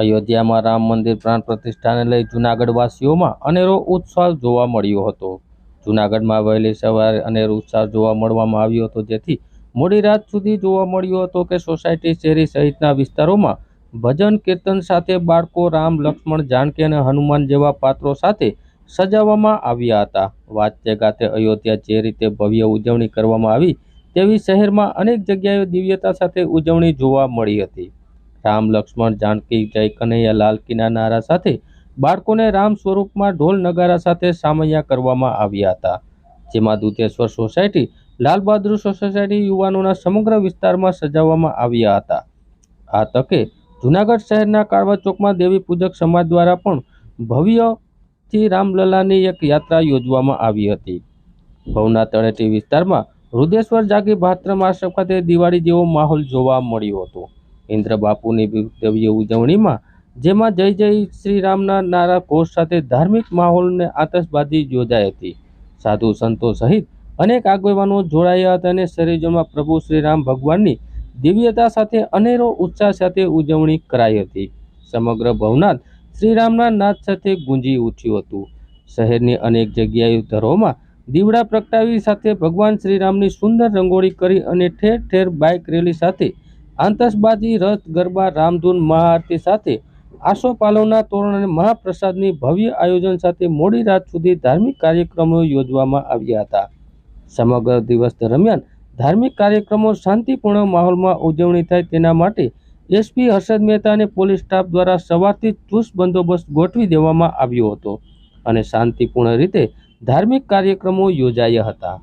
અયોધ્યામાં રામ મંદિર પ્રાણ પ્રતિષ્ઠાને લઈ જૂનાગઢવાસીઓમાં અનેરો ઉત્સાહ જોવા મળ્યો હતો. જૂનાગઢમાં વહેલી સવારે અનેરો ઉત્સાહ જોવા મળવામાં આવ્યો હતો. જેથી મોડી રાત સુધી જોવા મળ્યો હતો કે સોસાયટી શેરી સહિતના વિસ્તારોમાં ભજન કીર્તન સાથે બાળકો રામ, લક્ષ્મણ, જાનકી અને હનુમાન જેવા પાત્રો સાથે સજાવવામાં આવ્યા હતા. વાજતે ગાતે અયોધ્યા જે રીતે ભવ્ય ઉજવણી કરવામાં આવી, તેવી શહેરમાં અનેક જગ્યાએ દિવ્યતા સાથે ઉજવણી જોવા મળી હતી. રામ, લક્ષ્મણ, જાનકી, જય કનૈયા, લાલ કીના નારા સાથે બાળકોને રામ સ્વરૂપમાં ઢોલ નગારા સાથે સામૈયા કરવામાં આવ્યા હતા. જેમાં દુધેશ્વર સોસાયટી, લાલ બહાદુર સોસાયટી યુવાનોના સમગ્ર વિસ્તારમાં સજાવવામાં આવ્યા હતા. આ તકે જૂનાગઢ શહેરના કાળવા ચોકમાં દેવી પૂજક સમાજ દ્વારા પણ ભવ્યથી રામલલાની એક યાત્રા યોજવામાં આવી હતી. ભવના તળેટી વિસ્તારમાં રુદેશ્વર જાગી ભાદ્ર માસ ખાતે દિવાળી જેવો માહોલ જોવા મળ્યો હતો. ઇન્દ્ર બાપુની ભવ્ય ઉજવણીમાં, જેમાં જય જય શ્રી રામના નારા ઘોષ સાથે ધાર્મિક માહોલને આતશબાજી યોજાઈ હતી. સાધુ સંતો સહિત અનેક આગેવાનો જોડાયા હતા અને શરીરોમાં પ્રભુ શ્રી રામ ભગવાનની દિવ્યતા સાથે અનેરો ઉત્સાહ સાથે ઉજવણી કરાઈ હતી. સમગ્ર ભવનાથ શ્રીરામના નાદ સાથે ગુંજી ઉઠ્યું હતું. શહેરની અનેક જગ્યાએ ધરોમાં દીવડા પ્રગટાવી સાથે ભગવાન શ્રીરામની સુંદર રંગોળી કરી અને ઠેર ઠેર બાઇક રેલી સાથે આતશબાજી રથ ગરબા રામધૂન મહાઆરતી સાથે આસોપાલવના તોરણ અને મહાપ્રસાદની ભવ્ય આયોજન સાથે મોડી રાત સુધી ધાર્મિક કાર્યક્રમો યોજવામાં આવ્યા હતા. સમગ્ર દિવસ દરમિયાન ધાર્મિક કાર્યક્રમો શાંતિપૂર્ણ માહોલમાં ઉજવણી થાય તેના માટે એસપી હર્ષદ મહેતા અને પોલીસ સ્ટાફ દ્વારા સવારથી ચુસ્ત બંદોબસ્ત ગોઠવી દેવામાં આવ્યો હતો અને શાંતિપૂર્ણ રીતે ધાર્મિક કાર્યક્રમો યોજાયા હતા.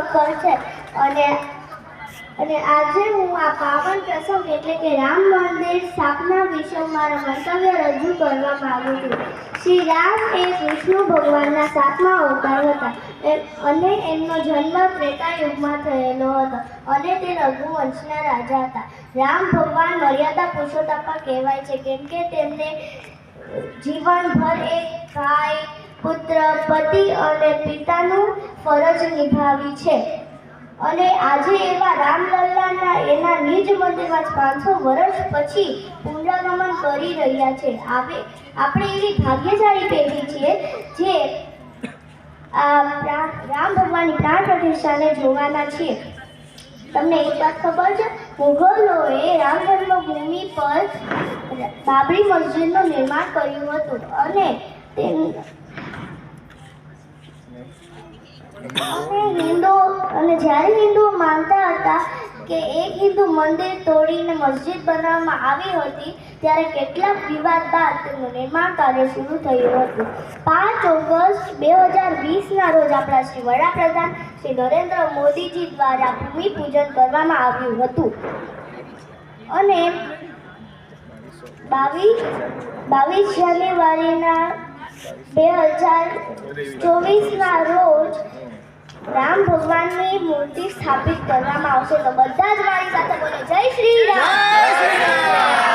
રૂહી છે. અને અને આજે હું આ પાવન પ્રસંગ એટલે કે રામ મંદિર સ્થાપના વિશે મારા મંતવ્ય રજૂ કરવા માંગુ છું. શ્રી રામ એ વિષ્ણુ ભગવાનના સાતમા અવતાર હતા. અને એમનો જન્મ ત્રેતાયુગમાં થયેલો હતો. અને તે રઘુવંશના રાજા હતા. રામ ભગવાન મર્યાદા પુરુષોત્તમ કહેવાય છે, કેમ કે તેમને જીવનભર એક ભાઈ પુત્ર પતિ અને પિતાનું ફરજ નિભાવી છે. અને આજે એવા રામલલ્લાના એના નિજ મંદિરમાં પાંચસો વર્ષ પછી પુનરાગમન કરી રહ્યા છે. આપણે એવી ભાગ્યશાળી પેઢી છીએ જે રામ ભગવાનની પ્રાણ પ્રતિષ્ઠાને જોવાના છીએ. તમને એક વાત ખબર છે? મુઘલોએ રામ જન્મભૂમિ પર બાબરી મસ્જિદનું નિર્માણ કર્યું હતું અને તેમ અને હિન્દુ અને જ્યારે હિન્દુઓ માનતા હતા કે એક હિન્દુ મંદિર તોડીને મસ્જિદ બનાવવામાં આવી હતી, ત્યારે કેટલાક વિવાદ બાદ તેનું નિર્માણ કાર્ય શરૂ થયું હતું. પાંચ ઓગસ્ટ બે હજાર વીસના રોજ આપણા શ્રી વડાપ્રધાન શ્રી નરેન્દ્ર મોદીજી દ્વારા ભૂમિપૂજન કરવામાં આવ્યું હતું. અને બાવીસ બાવીસ જાન્યુઆરીના બે હજાર ચોવીસના રોજ રામ ભગવાનની મૂર્તિ સ્થાપિત કરવામાં આવશે. તો બધા જ મારી સાથે બોલો. જય શ્રી રામ.